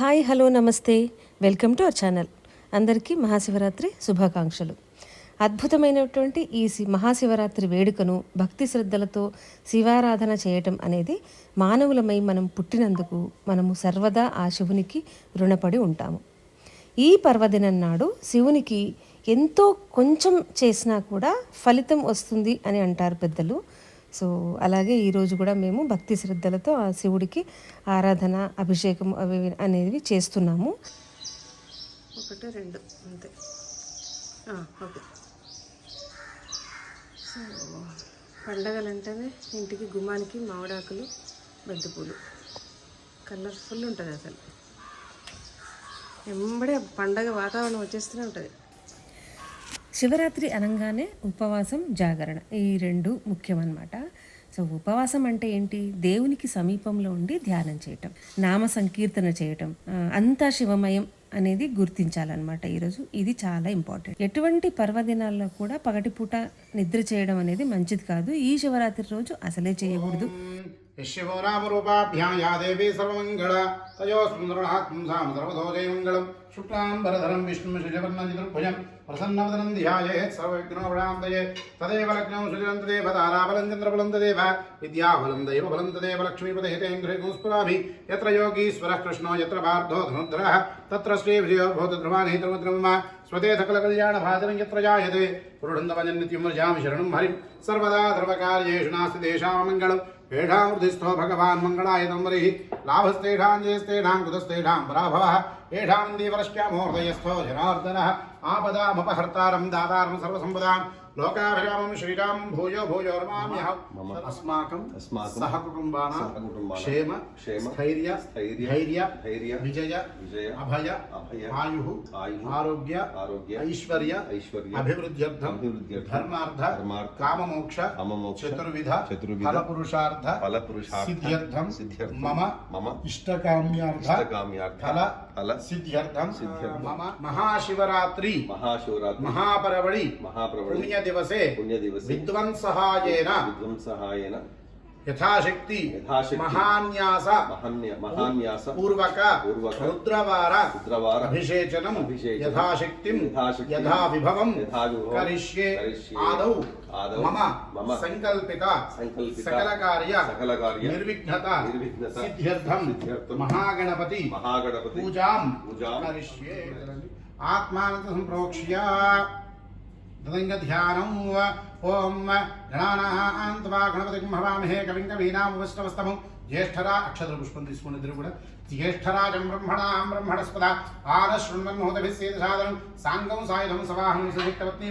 Hi hello నమస్తే. Welcome to our channel. అందరికీ మహాశివరాత్రి శుభాకాంక్షలు. అద్భుతమైనటువంటి ఈ సి- మహాశివరాత్రి వేడుకను భక్తి శ్రద్ధలతో శివారాధన చేయటం అనేది మానవులమై మనం పుట్టినందుకు మనము సర్వదా ఆ శివునికి రుణపడి ఉంటాము. ఈ పర్వదినం నాడు శివునికి ఎంతో కొంచెం చేసినా కూడా ఫలితం వస్తుంది అని అంటారు పెద్దలు. సో అలాగే ఈరోజు కూడా మేము భక్తి శ్రద్ధలతో ఆ శివుడికి ఆరాధన అభిషేకం అవి అనేవి చేస్తున్నాము. ఒకటి రెండు అంతే. ఓకే. సో పండగలంటేనే ఇంటికి గుమ్మానికి మామిడాకులు బంతిపూలు. కలర్ఫుల్ ఉంటుంది అసలు. ఎంబడే పండగ వాతావరణం వచ్చేస్తూనే ఉంటుంది. శివరాత్రి అనగానే ఉపవాసం జాగరణ ఈ రెండు ముఖ్యమన్నమాట. సో ఉపవాసం అంటే ఏంటి? దేవునికి సమీపంలో ఉండి ధ్యానం చేయటం నామ సంకీర్తన చేయటం అంతా శివమయం అనేది గుర్తించాలన్నమాట ఈరోజు. ఇది చాలా ఇంపార్టెంట్. ఎటువంటి పర్వదినాల్లో కూడా పగటిపూట నిద్ర చేయడం అనేది మంచిది కాదు. ఈ శివరాత్రి రోజు అసలే చేయకూడదు. यशिवो नामरूपाभ्यां या देवी सर्वमङ्गला सर्वतो जयमङ्गलं शुक्लाम्बरधरं, विष्णुं शशिवर्णनिर्भुजं प्रसन्नवदनं ध्यायेत् सर्वविघ्नोपशान्तये तदेव लग्नं सुजलं तदेव, ताराबलं, चन्द्रबलं तदेव विद्याबलं दैवबलं तदेव लक्ष्मीपदहितेन्द्रियगुंस्फुराभि यत्र योगीश्वरः कृष्णो, यत्र पार्थो धनुर्धरः, तत्र श्रीविजयो भूतध्रुवान् हितमुद्रमः स्वते सकलकल्याणभाजनं यत्र जायते पुरुषन्दवजन्नित्यं व्रजामि शरणं हरिं। सर्वदा सर्वकार्येषु नास्ति तेषाममङ्गलम्। येषामृतिस्थो भगवान् मङ्गलाय तन्मरिः लाभस्तेषां जयस्तेषां कुतस्तेषां पराभवः। येषां दीवरश्च मूर्धयस्थो जनार्दनः। आपदामपहर्तारं दातारं सर्वसम्पदाम् लोकाभिरामं श्रीराम भूय भूयोर्माम्यहम् अस्माकं अस्माकं क्षेम क्षेम स्थैर्य स्थैर्य धैर्य विजय विजय अभय अभय आयुः आयुः आरोग्य आरोग्य ऐश्वर्य ऐश्वर्य अभिवृद्ध्यर्थं धर्मार्थ धर्मार्थ काममोक्ष काममोक्ष चतुर्विध चतुर्विध फलपुरुषार्थ फलपुरुषार्थ सिद्ध्यर्थं सिद्ध्यर्थं मम मम इष्टकाम्यार्थ इष्टकाम्यार्थ फल फल सिद्ध्यर्थं सिद्ध्यर्थं मम महाशिवरात्रि महाशिवरात्रि महापरवणि पुण्यदिवसे पुण्यदिवसे विद्वंसहायेन विद्वंसहायेन यथाशक्ति महान्यास महान्यास। पूर्वक पूर्वक। रुद्रवार रुद्रवार। अभिषेचनम यथाशक्ति यथा विभवम करिष्ये आदौ मम मम। सकल कार्य सकल कार्य निर्विघ्नता निर्विघ्नता। सिद्ध्यर्थम महागणपति महागणपति। पूजाम पूजाम। करिष्ये। आत्मानंद తదంగ ధ్యానం ఓం గణానాంతవా గణపతి భవామహే కవిం కవీనామవస్తవస్తమం జ్యేష్ఠరా అక్షర పుష్పం తీసుకున్న ఇద్దరు కూడా జ్యేష్ఠరాజం బ్రహ్మణాం బ్రహ్మణస్పద ఆన శృణ్వన్మోదభిస్సేద సాదనం సాంగం సాయుధం సవాహం సుశక్తపత్నీ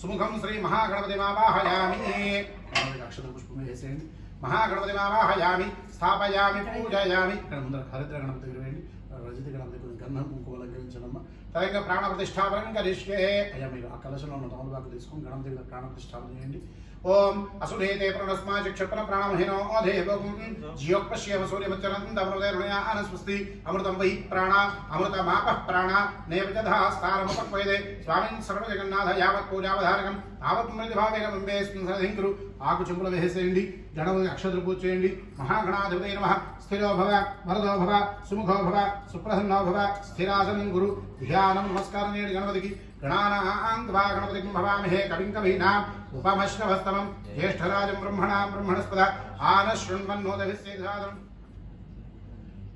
సుముఖం శ్రీ మహాగణపతి మావాహయామి అక్షర పుష్పం వేసేయండి మహాగణపతి మావాహయామి స్థాపయామి పూజయామి ఇక్కడ ముందర హరిద్ర గణపతి దగ్గర వేయండి రజిత గణపతి కొంచెం గంధం కుంకుమ అలంకరించడమ్మా తరంగా ప్రాణ ప్రతిష్టాపనం కరిష్యే. అయ్యా మీరు ఆ కలశంలో ఉన్న తమలపాకు తీసుకొని గణపతి దగ్గర ప్రాణ ప్రతిష్టాపన చేయండి. ఓం అసుధేతే ప్రణస్మా చక్షుప్ర ప్రాణమహినో అధేవం జియోపశ్యేమ సూర్యమచ్చరంతమృతేరుణయా అనస్వస్తి అమృతం వై ప్రాణ అమృతమాప ప్రాణ నేపథ్యధాస్తారముపక్వయదే స్వామిన్ సర్వజగన్నాథ యావత్ పూజావధారకం. తావత్ మృతిభావేన బింబేస్మిన్ సరధింకురు ఆకు చెంపులు వేసేయండి గణపతి అక్షతులు పూజ చేయండి. మహాగణాధిపతి నమ. స్థిరో భవ వరదో భవ సుముఖో భవ సుప్రసన్నో భవ స్థిరాసనం గురు ధ్యానం నమస్కారం చేయండి గణపతికి. గణానాంత్వా గణపతికి భవామహే కవిం కవీనాం ఉపమశ్రవస్తమం జ్యేష్ఠరాజం బ్రహ్మణాం బ్రహ్మణస్పద ఆన శృణ్వన్నోదభిస్సేదాదం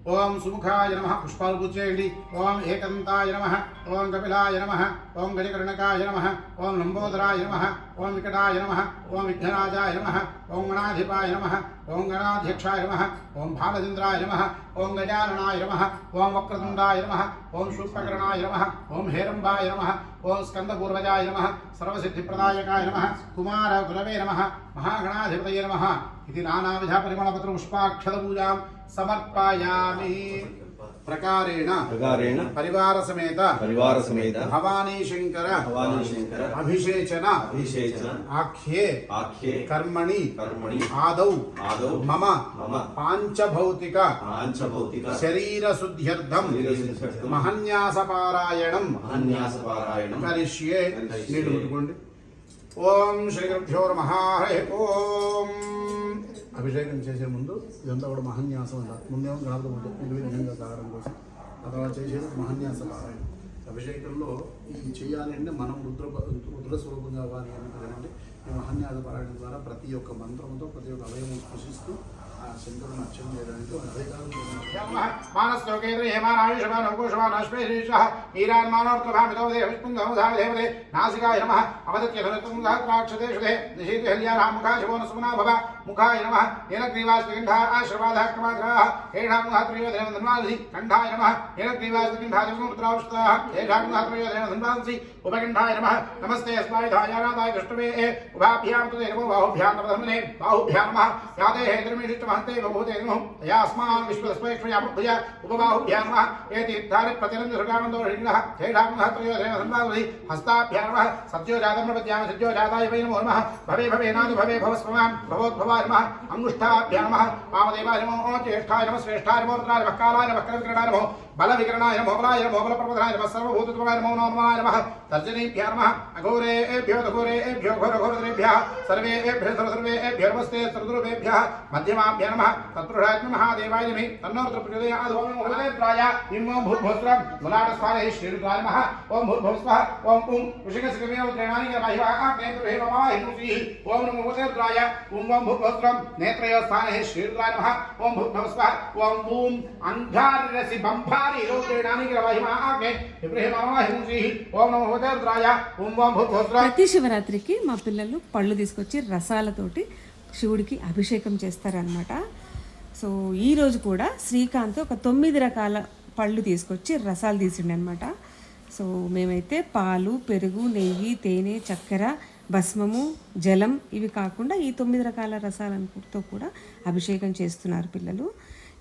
ओम सुमुखाय नमः पुष्पालपुच्चेयि ओम एकदन्ताय नमः ओम कपिलाय नमः ओम गजकर्णकाय नमः ओम लंबोदराय नमः ओम विकटाय नमः ओम विघ्नराजाय नमः ओम गणाधिपाय नमः ओम गणाध्यक्षाय नमः ओम भालचंद्राय नमः ओम गजाननाय नमः ओम वक्रतुंडाय नमः ओम शुक्लकर्णाय नमः ओम हेरंबाय नमः ओम स्कंदपूर्वजाय नमः सर्वसिद्धिप्रदायकाय नमः कुमारगुरवे नमः महागणाधिपतये नमः इति नानाविधपरिमणपत्रपुष्पाक्षरपूजाम् సమర్పయామి. ప్రకారేణ ప్రకారేణ పరివార సమేత పరివార సమేత భవానీ శంకర భవానీ శంకర అభిషేచన అభిషేచన ఆఖ్యే ఆఖ్యే కర్మణి కర్మణి ఆదౌ ఆదౌ మమ మమ పాంచభౌతిక పాంచభౌతిక శరీర శుద్ధ్యర్థం మహన్యాస పారాయణం మహన్యాస పారాయణం కరిష్యే నీళ్ళు ఓం శ్రీ గురుభ్యో నమ. హరి ఓం. అభిషేకం చేసే ముందు ఇదంతా కూడా మహన్యాసం అంటారు ముందేమో గణపతి పూజ ఇది విధంగా తాగడం కోసం. తర్వాత చేసేది మహన్యాస పారాయణం. అభిషేకంలో ఇది చేయాలి అంటే మనం రుద్ర రుద్ర స్వరూపం కావాలి అంటే ఈ మహన్యాస పారాయణం ద్వారా ప్రతి ఒక్క మంత్రంతో ప్రతి ఒక్క అవయవం స్పృశిస్తూ ఆ శంకరుని అర్చన చేయడానికి అదే కాదు మానశ్లోకేంద్ర హేమానాయుషమాన్ అంకుశమాన్ అశ్వేషः ఈరాన్మానోర్తభామితో దేవిష్ణుంగముధాయ దేవదే నాసికాయ నమః అవదత్య ధనతుంగాత్రాక్షదేశుదే నిశీతి హల్యానా ముఖాశివో సుమనా భవ मुखाय नमः येन ग्रीवास्मिगण्ठाः आशीर्वादः क्रमाग्रहाः येषामुहत्रयोधेन धन्वांसि नमस्ते अस्माय धायानादाय दृष्टवे उभाभ्यां तु देवो बाहुभ्यां नमधमने बाहुभ्यां नमः यादे हेन्द्रमीष्टमहन्ते बभूते सत्यो जातं प्रपद्याम सत्यो जाताय वै नमो नमः ശ്രേഷ്ഠാനുഭവത്തിനാലും മക്കാലാലും മക്കളവിക്രണാനുഭവം బల వికరణాయ నమో బలాయ నమో బల ప్రబోధనాయ నమః సర్వభూతత్వాయ నమో నమాయ నమః తర్జనీభ్యో నమః అఘోరేభ్యో ఘోరేభ్యో ఘోరఘోరతరేభ్యः సర్వేభ్యः సర్వేభ్యో నమస్తే సర్వద్రుభేభ్యः మధ్యమాభ్య నమః తత్పురుషాయ మహాదేవాయ నమః తన్నో రుద్రప్రచోదయాద్ ఓం హృదయత్రాయ ఇమ్మో స్వాహే ములాటస్థానే శ్రీరుద్రాయ నమః ఓం భూర్భోస్వః ఓం ఉం వృషికసికమేవ త్రేణాని వాయువాః నేత్రహేమమాహింసి ఓం నమో హృదయత్రాయ ఉం ఓం భూర్భోస్త్రం నేత్రయో స్థానే శ్రీరుద్రాయ నమః ఓం భూర్భోస్వః ఓం ఊం అంధారిరసి బంభా ప్రతి శివరాత్రికి మా పిల్లలు పళ్ళు తీసుకొచ్చి రసాలతోటి శివుడికి అభిషేకం చేస్తారనమాట సో ఈరోజు కూడా శ్రీకాంత్ ఒక తొమ్మిది రకాల పళ్ళు తీసుకొచ్చి రసాలు తీసిండనమాట సో మేమైతే పాలు పెరుగు నెయ్యి తేనె చక్కెర భస్మము జలం ఇవి కాకుండా ఈ తొమ్మిది రకాల రసాలతో కూడా అభిషేకం చేస్తున్నారు పిల్లలు.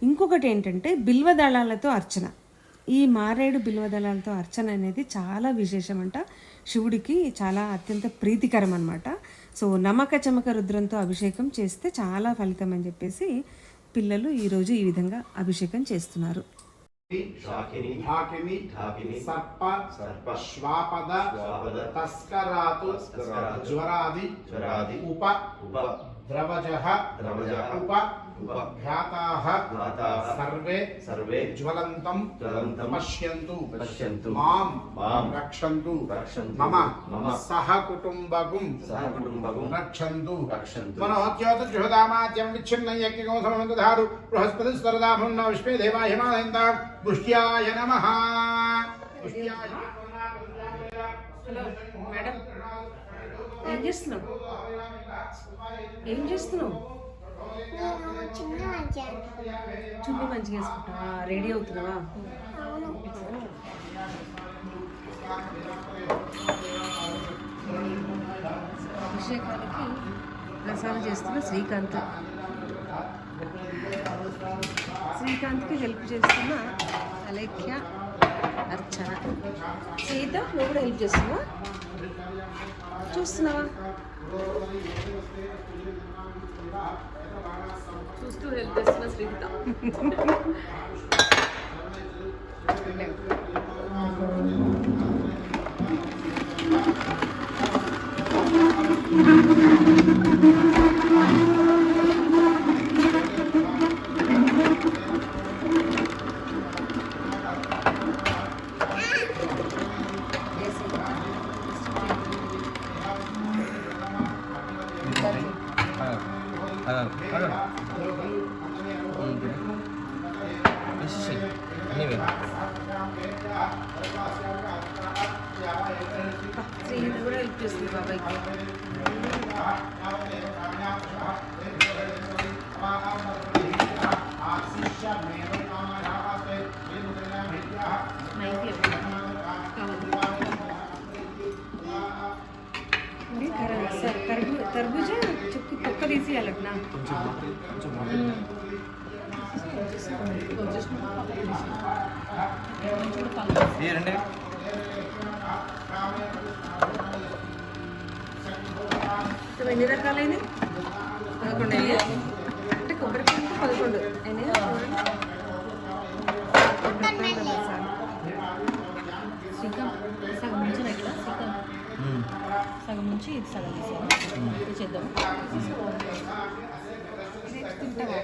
ఇంకొకటి ఏంటంటే బిల్వదళాలతో అర్చన. ఈ మారేడు బిల్వదళాలతో అర్చన అనేది చాలా విశేషం అంట శివుడికి చాలా అత్యంత ప్రీతికరం అనమాట సో నమక చమక రుద్రంతో అభిషేకం చేస్తే చాలా ఫలితం అని చెప్పేసి పిల్లలు ఈరోజు ఈ విధంగా అభిషేకం చేస్తున్నారు. జ్వరాది ఉప ద్రవజః ద్రవజః ఉప ఉపఖ్యాతాః సర్వే సర్వే జ్వలంతం జ్వలంతం పశ్యంతు. పశ్యంతు. మాం మాం. రక్షంతు. రక్షంతు. మమ మమ. సహ కుటుంబకుం సహ కుటుంబకుం రక్షంతు. రక్షంతు. మనోద్యోత జుహదామాద్యం విచ్ఛిన్న యజ్ఞకో సమనంత ధారు బృహస్పతి స్వరదాభం నా విశ్వే దేవా హిమాలయంత పుష్ట్యాయ నమః ఏం చేస్తున్నావు? ఏం చేస్తున్నావు? చిన్న చున్నీ మంచిగా వేసుకుంటావా? రెడీ అవుతున్నావా? అభిషేకానికి ప్రసాదం చేస్తున్న శ్రీకాంత్. శ్రీకాంత్కి హెల్ప్ చేస్తున్న అలేఖ్య అర్చన. సీత నువ్వు కూడా హెల్ప్ చేస్తున్నావా? చూస్తున్నావా? చూస్తూ హెల్ప్ చేస్తున్న శ్రీత శ్రీహిత సో ఎన్ని రకాలైన పదకొండు అంటే కొబ్బరికాయ పదకొండు అయినాయా చూడండి. పదకొండు. శ్రీకాంత్ సగం. నుంచి ఇక్కడ శ్రీకాంత్ సగం నుంచి ఇది సగం తీసాను ఇది చేద్దాం. తింటావా?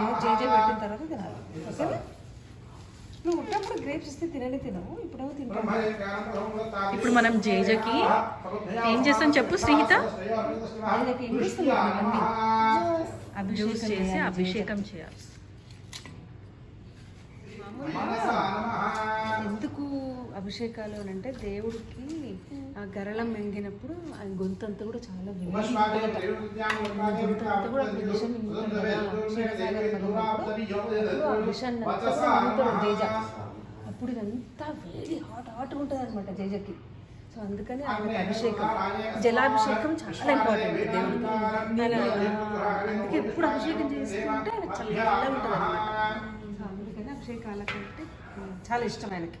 మీరు జేజే పెట్టిన తర్వాత తినాలి. ఓకేనా? నువ్వు ఉన్నప్పుడు గ్రేప్స్ ఇస్తే తినని తినవు ఇప్పుడేమో తింటావు ఇప్పుడు మనం జేజకి ఏం చేస్తాం చెప్పు చేస్తున్నావు ఇవన్నీ. జ్యూస్ చేసి అభిషేకం చేయాలి. ఎందుకు? అభిషేకాలు అని అంటే దేవుడికి ఆ గరళం మెంగినప్పుడు ఆ గొంతంతా కూడా చాలా గొంతంతా కూడా విషం జేజ అప్పుడు ఇదంతా వేడి హాట్ హాట్గా ఉంటుంది అనమాట జేజకి సో అందుకని ఆయనకి అభిషేకం. జలాభిషేకం చాలా ఇంపార్టెంట్ దేవుడికి. ఆయన అందుకే ఎప్పుడు అభిషేకం చేసుకుంటే ఆయన చల్లగా ఉంటుంది అనమాట సో అందుకని అభిషేకాలకంటే చాలా ఇష్టం ఆయనకి.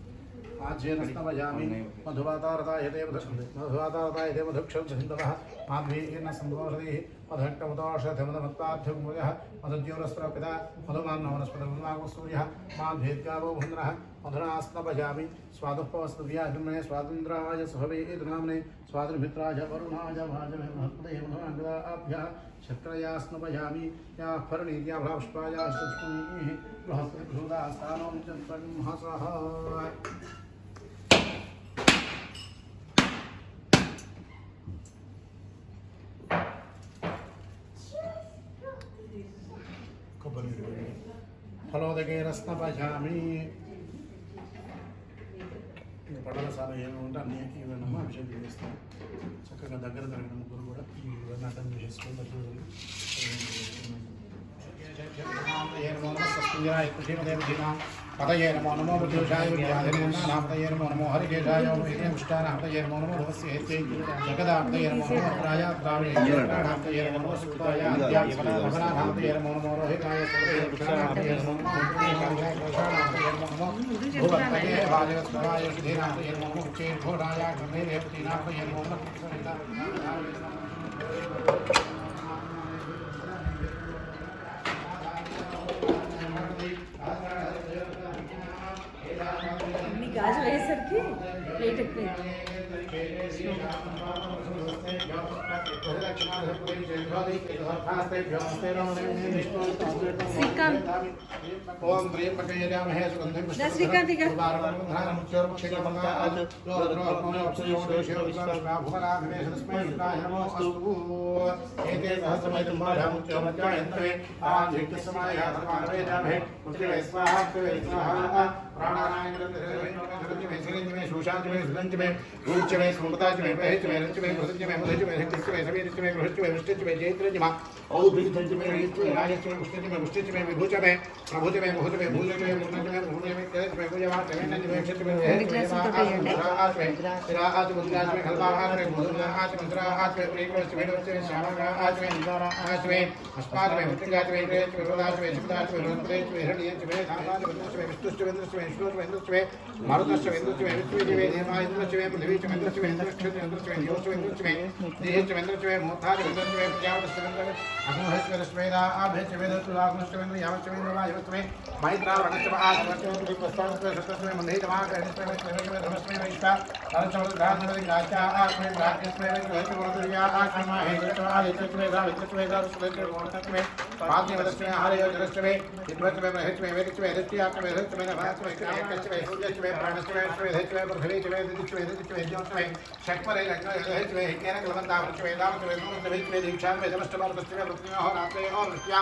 आज्येनस्तमजामि मधुवातारतायते मधुवातारतायते मधुक्षौचसिन्दवः माध्वीर्न सन्दोषधीः मधुक्टमुदोषधमदमत्ताभ्युमुदः मधुद्योरस्त्रपिता मधुमान्नवनस्पदमागुसूर्यः माध्वीर्गावो भुन्द्रः मधुरास्तपजामि स्वादुःपवस्तव्याभिमने स्वातन्त्राय सुभवे नाम्ने स्वातन्मित्राय वरुणाय भाजमे महत्पदे मधुराङ्गदाभ्यः क्षत्रयास्नपजामि याः फरणीत्या भ्रापुष्पायाः बृहस्पतिभूतास्तानो महासः ఫలోదగైరస్తపజామి ఇంకా పడల సార్ ఏమి ఉంటే అన్ని ఇవన్నమా అభిషేకం చేస్తాం. చక్కగా దగ్గర దగ్గర ముగ్గురు కూడా ఇవన్నీ అటెండ్ చేసుకొని దగ్గర पतये नमो नमो मृत्युषाय विद्याधिनेन्नापतये नमो नमो हरिकेशाय ओमेते पुष्टानापतये नमो नमो भवस्येते जगदापतये नमो नमो प्राया प्रावेणापतये नमो नमो सुताय अध्यात्मनापतये नमो नमो रोहिताय सुतये पुष्टानापतये नमो नमो पुण्यकांक्षाय पुष्टानापतये नमो नमो भूपतये भाजगस्वराय नमो नमो उच्चैर घोराय गम्भीरे पतिनापतये नमो नमो सरितापतये नमो नमो करके यही रखते श्रीकांत ओम त्रियपते रामहे सुगंधिं एते सहस्रमयं माढामुच्चोमत्यायन्त्रे आन्धिक्तसमायासमानवेदाभे पृथिवे स्वाहा स्वाहा शूशांच में सुदंच में रूच में स्मृताच में महच में रच में मृतच में मधच में हिच में सभी रिच में गृहच में वृष्टिच में जयत्रज में औद्रिजंच में रिच में राजच में उष्णच में उष्णच में विभुच में प्रभुच में मुहुच में भूज में मुन्नच में मुहुच में केस में गुजवा तमेनच में क्षत में राज में राज मुद्राज में खलबाहार में मुद्राज मंत्राज में प्रेमच में वच में श्यामाज में निदाराज में अस्पाद में मुत्रिगाज में रेच में रोदाज में सुदाज में रोदरेच में हृदयच में धामाज में विष्णुच में विष्णुच में विष्णुत्व इंद्रत्वे मारुतस्य इंद्रत्वे इंद्रत्वे दिवे देवा इंद्रत्वे लिवित्वे इंद्रत्वे इंद्रत्वे इंद्रत्वे योत्वे इंद्रत्वे देहेत्वे इंद्रत्वे मोत्ताज इंद्रत्वे प्रजावतस्य इंद्रत्वे अग्नहस्त्वे रश्वेदा आभेत्वे वेदत्वे आग्नहस्त्वे इंद्र यावत्वे इंद्र वायवत्वे मैत्रा वनत्वे आत्मत्वे प्रस्तावत्वे सतत्वे मंदेतवा कहनत्वे वेत्वे धमस्त्वे वैष्टा अरचवल धानवे गाचा आत्मे राजस्त्वे वेत्वे वरदुर्या आत्मा हेगत्वा आदित्वे गावित्वे गावित्वे गावित्वे गोणत्वे पाद्मे वदस्मे आहारयो जलस्मे चिन्वस्मे महस्मे वेदस्मे दृष्ट्यात्मे हृत्मे नभास्मे कामस्मे सूर्यस्मे प्राणस्मे स्मे धैत्मे पृथ्वीस्मे दिदिस्मे दिदिस्मे ज्योत्स्मे षट्परे लग्ने हृत्मे हिकेन कलवन्तावृत्मे दावृत्मे दूरस्मे दीक्षास्मे समस्तमार्गस्मे पृथ्वी होरात्मे होरृत्या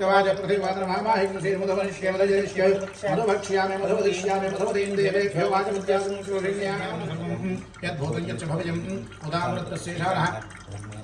कवाच पृथिवातरमामाहिग्नसेमुदमनिष्यमदजनिष्य मधुभक्ष्यामि मधुमदिष्यामि मधुमदीन्देवेभ्यो वाचमुद्यासंश्रोषिण्यामि यद्भूतं यच्च भवजम् उदामृतस्येषाणः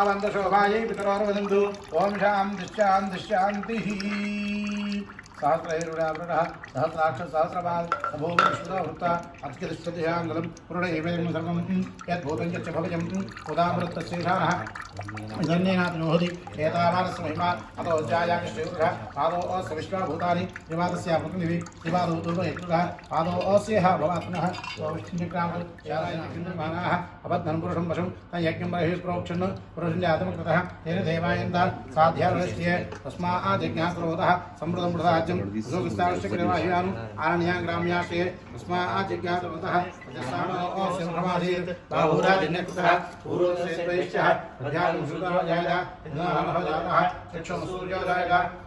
आनन्दशोभायै पितरोर्वदन्तु। ॐ शां दिश्चां दिश्चान्तिः सहस्रैरुणावृणः सहस्राक्षसहस्रपाद सभूपरिष्कृतो हृत्वा अत्कितिष्ठतिहां सर्वं यद्भूतं यच्च भवजं उदामृतस्येषाणः विधन्येनातिनोहति एतावानस्महिमा अतो जायाकश्चैरुः पादौ अस्य विश्वाभूतानि पृथिवी निवादौ दुर्वयत्रुः पादौ अस्यः भवात्मनः। विष्णुक्रामः शालायनाः अपत्नपुरुषं पशुं तं यज्ञं बहिष्प्रोक्षन् पुरुषञ्च आत्मकृतः तेन देवायन्तान् साध्यारुणस्य तस्माज्ञास्रोतः समृतं मृताज्यं सुविस्तारश्च कृतवायुयानु आरण्यां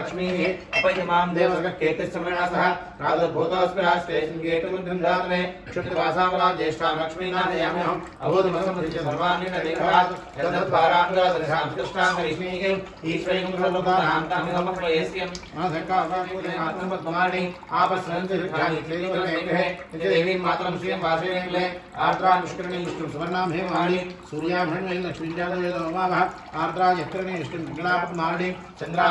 लक्ष्मीः अपयमां देवसकेतश्चमणा सह राजभूतोऽस्मिराश्रेष्ठेतुमन्धातने क्षुत्रिवासामला ज्येष्ठां लक्ष्मीनादयाम्यहम् अभूतमसमृत्य सर्वान्येन लेखवात् यदद्वाराङ्गदर्शां कृष्णाङ्गलक्ष्मीकम् ईश्वरीकं सर्वदानान्तामिदमक्लयस्यम् मनसङ्कापाणि आपस्सन्ति देवीं मातरं श्रियं वासयेन्ले आर्द्रान् निष्करणे हे वाणी सूर्यां हृण्मयं लक्ष्मीं नमामः आर्द्रां यत्करणे विष्णुं गणापद्मारणीं चन्द्रां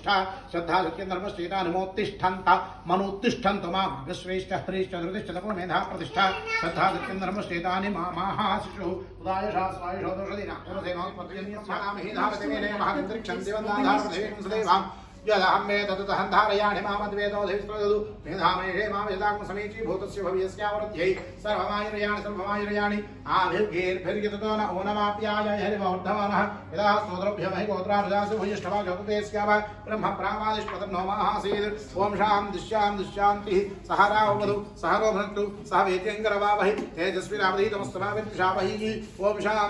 प्रतिष्ठा श्रद्धा सत्य धर्म स्थिता नमोत्तिष्ठन्त मनोत्तिष्ठन्त मा भागश्रेष्ठ हरिश्च धृतिश्च तपो मेधा प्रतिष्ठा श्रद्धा सत्य धर्म स्थिता निमाहाशिषु यदहमे तदहं धारयाणि मामद्वेदोधिस्तदु मेधामयेषे माँ न ऊनमाप्याय हरिवर्धमानः यदा स्तोत्रभ्यमहि गोत्रानुदासु भूयिष्ठवा ब्रह्म वा ब्रह्मप्रामादिष्पतन्नो माहासीत् ॐ शां सह राववधु सह रोभनक्तु सह वेद्यङ्करवावहि तेजस्विरावधीतमस्तमाविद्विषावहि ॐ शां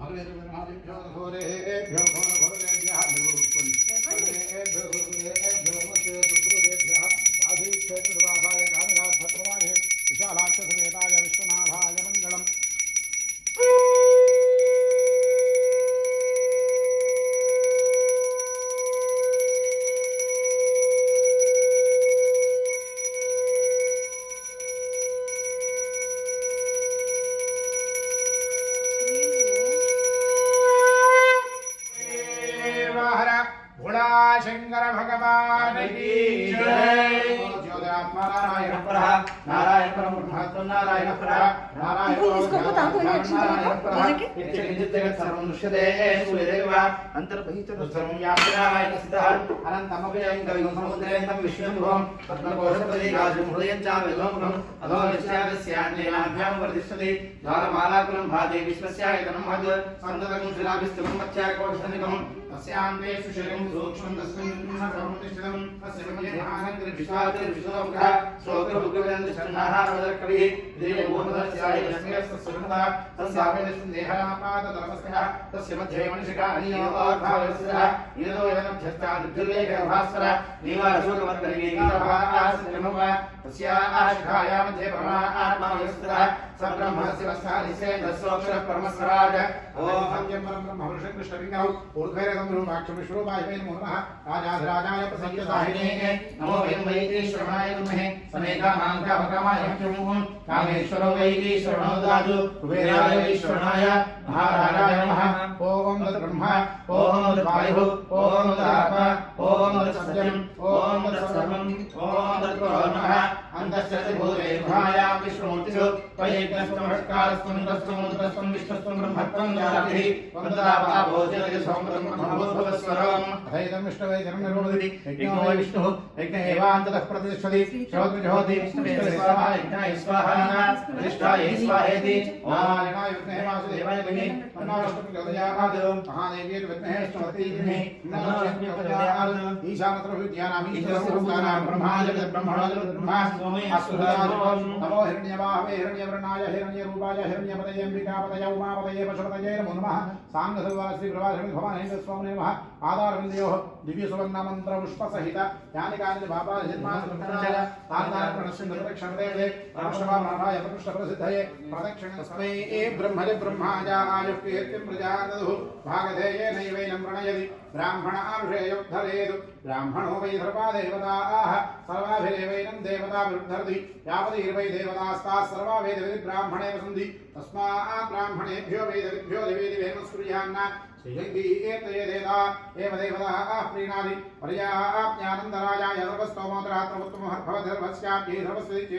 भगवे भगवे भगवे సూర్యదేవ అంతర్బహిత సర్వం వ్యాప్తి నారాయణ స్థితః అనంతమవ్యయం కవిం సముద్రేంతం విష్ణుభవం పద్మకోశపతి గాజు హృదయం చ విలోముఖం అధో యస్యాస్యాన్యేనాభ్యాం వర్ధిష్యతి ద్వారమాలాకులం భాతి విశ్వస్యాయతనం మహద్ సంతతం శిలాభిస్థితం మత్స్యాకోశనికం తస్యాంతే సుశిరం సూక్ష్మం తస్మిన్ సర్వం తిష్టం తస్య మధ్యే ఆనందర్విషాదిర్విషోముఖः శ్లోకభుగ్రవేంద్రచన్నాహారవదర్కవిः దేవోమదస్యాయ లక్ష్మీయస్తస్సుగంధ తస్యావేదస్సందేహాపాదతలమస్కः तस्याशिखाया मध्ये परमा आत्मानस्तः स ब्रह्मः शिवस्थानिशेन्दस्वक्षरः परमस्वराज ॐ सत्यं परं ब्रह्म ऋषिकृष्णविज्ञौ ऊर्ध्वैरगम्भरूमाक्षमिश्वरूपाय वै नमः राजाधिराजाय प्रसङ्गदाहिनेः नमो वयं वैतीश्वरणाय विद्महे समेकामाङ्काभकामाय हत्यमुः कामेश्वरो वैतीश्वरणो दातु कुबेराय वैश्वरणाय महाराजाय नमः ॐ तद्ब्रह्म ॐ तद्वायुः ॐ तदाप ॐ तत्सत्यम् ఓం తత్ ఓం తత్ సర్వం ఓం నమః. అంతశ్చ భూతేభాయా విష్ణుమూర్తిషు తస్తం విష్ణుస్తం బ్రహ్మత్వం జాతిః వందనాభోజనయ సోమృతం బ్రహ్మోద్భవస్వరం అథైతం విష్ణవే జనం నిరోధి యజ్ఞో వై విష్ణుః యజ్ఞ ఏవాంతతః ప్రతిష్టతి శ్రోత్ర జ్యోతి విష్ణవే స్వాహా యజ్ఞాయ స్వాహా ప్రతిష్ఠాయ స్వాహేతి నారాయణాయ విద్మహే వాసుదేవాయ ధీమహి తన్నో విష్ణుః ప్రచోదయాత్ మహాదేవ్యై విద్మహే విష్ణువతి ధీమహి తన్నో లక్ష్మీ ప్రచోదయాత్ ఈశానతర విద్యానామి ఈశ్వరస్వరూపానాం బ్రహ్మాయ బ్రహ్మణోజ బ్రహ్మా नमो हिरण्यवाहवे हिरण्यवर्णाय हिरण्यरूपाय हिरण्यपतये अम्बिकापतये उमापतये पशुपतये नमो नमः। साङ्गसर्वा श्रीप्रभाधरणि भवानहेन्द्रस्वामिने नमः। आधारविन्दयोः दिव्यसुवर्णमन्त्रपुष्पसहित यानि कानि भापाधिर्माणय तान्तारणश्चन्द्रक्षणदेवे रामशवामाय प्रकृष्टप्रसिद्धये प्रदक्षिणस्मै ब्रह्मज ब्रह्माजायुः कीर्तिं प्रजादधुः भागधेयेनैवैनं प्रणयति। ब्राह्मणानुषेयोद्धरेतु ప్రదక్షిణదే పరమశమా మహాయ ప్రకృష్ణ ప్రసిద్ధయే ప్రదక్షిణ తస్మై బ్రహ్మజ బ్రహ్మాజ ఆయుః కీర్తిం ప్రజాదదు భాగధేయే నైవైనం ప్రణయది బ్రాహ్మణ ఆరుషేయోద్ధరేదు బ్రాహ్మణో వై ధర్మాదేవతాః సర్వాభిరేవైనం దేవతాభిరుద్ధర్ది యావదీర్వై దేవతాస్తాः సర్వా వేదవిధి బ్రాహ్మణే వసంతి తస్మాత్ బ్రాహ్మణేభ్యో వేదవిభ్యో దివే దివే నమస్కుర్యాన్న శ్రీదేదా ఏవ దేవతాः ప్రీణాది పర్యాప్యానందరాజాయ సర్వస్తోమోత్తరాత్రముత్తమహర్భవధర్వస్యాప్యై సర్వస్వై చే.